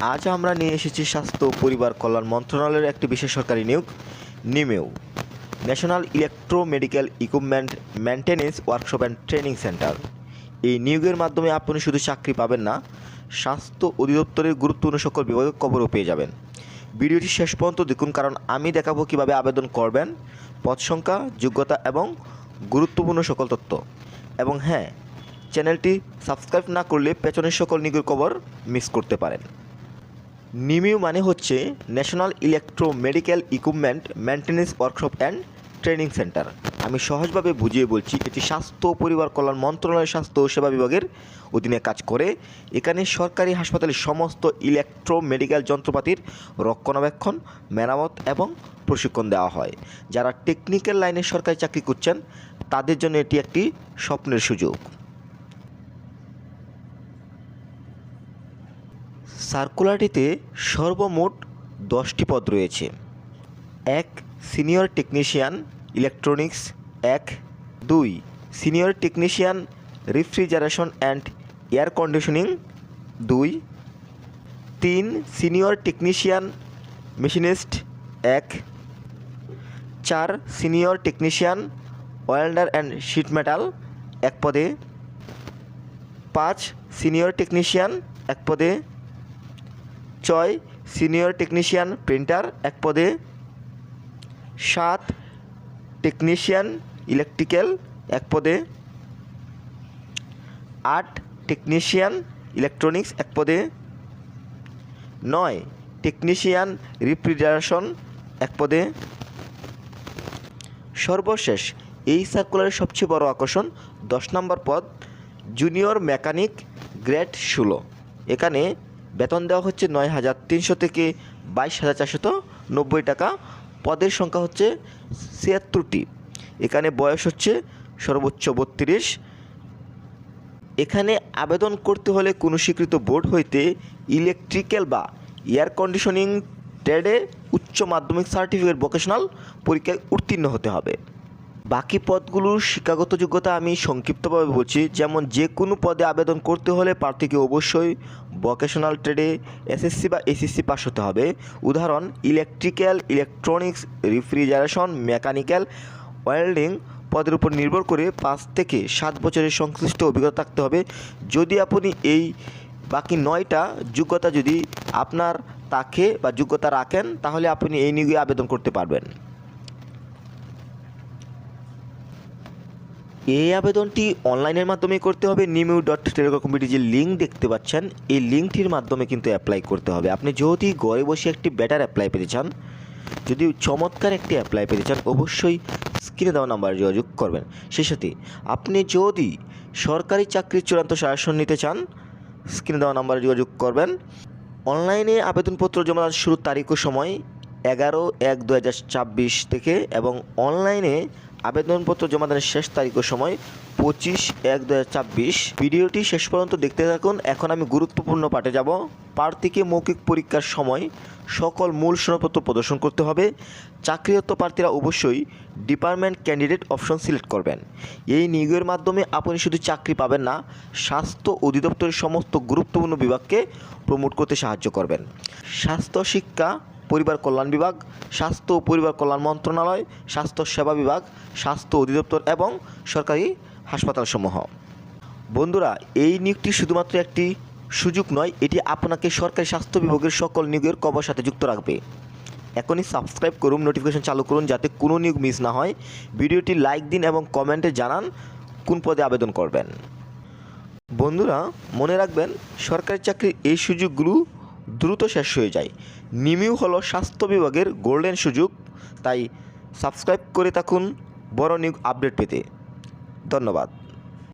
আজ আমরা নিয়ে এসেছি স্বাস্থ্য ও পরিবার কল্যাণ মন্ত্রণালয়ের একটি বিশেষ সরকারি নিয়োগ, নিমেও। National electro medical equipment maintenance workshop and training centre. এই নিয়োগের মাধ্যমে আপনি শুধু চাকরি পাবেন না, স্বাস্থ্য অধিদপ্তরের গুরুত্বপূর্ণ সকল বিভাগের খবরও পেয়ে যাবেন। ভিডিওটি শেষ পর্যন্ত দেখুন, কারণ আমি দেখাবো কীভাবে আবেদন করবেন, পদ সংখ্যা, যোগ্যতা এবং গুরুত্বপূর্ণ সকল তথ্য। এবং হ্যাঁ চ্যানেলটি সাবস্ক্রাইব না করলে পেছনের সকল নিয়োগের খবর মিস করতে পারেন। নিমিউ মানে হচ্ছে national electro medical equipment maintenance workshop and training centre আমি সহজভাবে বুঝিয়ে বলছি, এটি স্বাস্থ্য, পরিবার কল্যাণ মন্ত্রণালয়ের স্বাস্থ্য সেবা বিভাগের অধীনে কাজ করে। এখানে সরকারি হাসপাতালের সমস্ত ইলেকট্রো মেডিকেল যন্ত্রপাতির রক্ষণাবেক্ষণ, মেরামত এবং প্রশিক্ষণ দেওয়া হয়। যারা টেকনিক্যাল লাইনে সরকারি চাকরি করছেন তাদের জন্য এটি একটি স্বপ্নের সুযোগ। সার্কুলারটিতে সর্বমোট দশটি পদ রয়েছে। এক, সিনিয়র টেকনিশিয়ান, ইলেকট্রনিক্স। এক, দুই, senior technician, refrigeration and air conditioning. দুই, তিন, সিনিয়র টেকনিশিয়ান, মেশিনিস্ট। এক, চার, senior technician, welder and sheet metal, এক পদে। পাঁচ, সিনিয়র টেকনিশিয়ান, এক পদে। ছয় সিনিয়র টেকনিশিয়ান প্রিন্টার এক পদে সাত, টেকনিশিয়ান, ইলেকট্রিক্যাল, এক পদে আট, টেকনিশিয়ান, ইলেকট্রনিক্স, এক পদে নয়, টেকনিশিয়ান, রিফ্রিজারেশন, এক পদে সর্বশেষ। এই সার্কুলারের সবচেয়ে বড় আকর্ষণ, দশ নম্বর পদ, জুনিয়র মেকানিক, গ্রেড ষোলো। এখানে বেতন দেওয়া হচ্ছে নয় হাজার তিনশো থেকে বাইশ হাজার চারশত নব্বই টাকা। পদের সংখ্যা হচ্ছে ছিয়াত্তরটি। এখানে বয়স হচ্ছে সর্বোচ্চ বত্রিশ। এখানে আবেদন করতে হলে কোনো স্বীকৃত বোর্ড হইতে ইলেকট্রিক্যাল বা এয়ার কন্ডিশনিং ট্রেডে উচ্চ মাধ্যমিক সার্টিফিকেট ভোকেশনাল পরীক্ষায় উত্তীর্ণ হতে হবে। বাকি পদগুলোর শিক্ষাগত যোগ্যতা আমি সংক্ষিপ্তভাবে বলছি। যেমন যে কোনো পদে আবেদন করতে হলে প্রার্থীকে অবশ্যই ভোকেশনাল ট্রেডে এসএসসি বা এসএসসি পাস হতে হবে। উদাহরণ electrical electronics refrigeration mechanical welding পদের উপর নির্ভর করে পাঁচ থেকে সাত বছরের সংশ্লিষ্ট অভিজ্ঞতা থাকতে হবে। যদি আপনি এই বাকি নয়টা যোগ্যতা যদি আপনার তাকে বা যোগ্যতা রাখেন, তাহলে আপনি এই নিয়োগে আবেদন করতে পারবেন। এই আবেদনটি অনলাইনের মাধ্যমে করতে হবে। নিমিউ ডট টেলিকমিটি যে লিঙ্ক দেখতে পাচ্ছেন, এই লিঙ্কটির মাধ্যমে কিন্তু অ্যাপ্লাই করতে হবে। আপনি যদি ঘরে বসে একটি বেটার অ্যাপ্লাই পেতে চান, যদি চমৎকার একটি অ্যাপ্লাই পেতে চান, অবশ্যই স্ক্রিনে দেওয়া নাম্বারে যোগাযোগ করবেন। সেই সাথে আপনি যদি সরকারি চাকরির চূড়ান্ত শাসন নিতে চান স্ক্রিনে দেওয়া নাম্বারে যোগাযোগ করবেন। অনলাইনে আবেদনপত্র জমা দেওয়ার শুরুর তারিখ ও সময় এগারো এক দু থেকে এবং অনলাইনে আবেদনপত্র জমা দেওয়ার শেষ তারিখ ও সময় পঁচিশ এক দু ভিডিওটি শেষ পর্যন্ত দেখতে থাকুন। এখন আমি গুরুত্বপূর্ণ পাঠে যাব। প্রার্থীকে মৌখিক পরীক্ষার সময় সকল মূল সনদপত্র প্রদর্শন করতে হবে। চাকরিরত প্রার্থীরা অবশ্যই ডিপার্টমেন্ট ক্যান্ডিডেট অপশন সিলেক্ট করবেন। এই নিয়োগের মাধ্যমে আপনি শুধু চাকরি পাবেন না, স্বাস্থ্য অধিদপ্তরের সমস্ত গুরুত্বপূর্ণ বিভাগকে প্রমোট করতে সাহায্য করবেন। স্বাস্থ্য, শিক্ষা পরিবার কল্যাণ বিভাগ, স্বাস্থ্য ও পরিবার কল্যাণ মন্ত্রণালয়, স্বাস্থ্য সেবা বিভাগ, স্বাস্থ্য অধিদপ্তর এবং সরকারি হাসপাতালসমূহ। বন্ধুরা, এই নিয়োগটি শুধুমাত্র একটি সুযোগ নয়, এটি আপনাকে সরকারি স্বাস্থ্য বিভাগের সকল নিয়োগের কবর সাথে যুক্ত রাখবে। এখনই সাবস্ক্রাইব করুন নোটিফিকেশন চালু করুন, যাতে কোনো নিয়োগ মিস না হয়। ভিডিওটি লাইক দিন এবং কমেন্টে জানান কোন পদে আবেদন করবেন। বন্ধুরা, মনে রাখবেন, সরকারি চাকরির এই সুযোগগুলো দ্রুত শেষ হয়ে যায়। নিমিউ হলো স্বাস্থ্য বিভাগের গোল্ডেন সুযোগ, তাই সাবস্ক্রাইব করে থাকুন বড় নিউ আপডেট পেতে। ধন্যবাদ।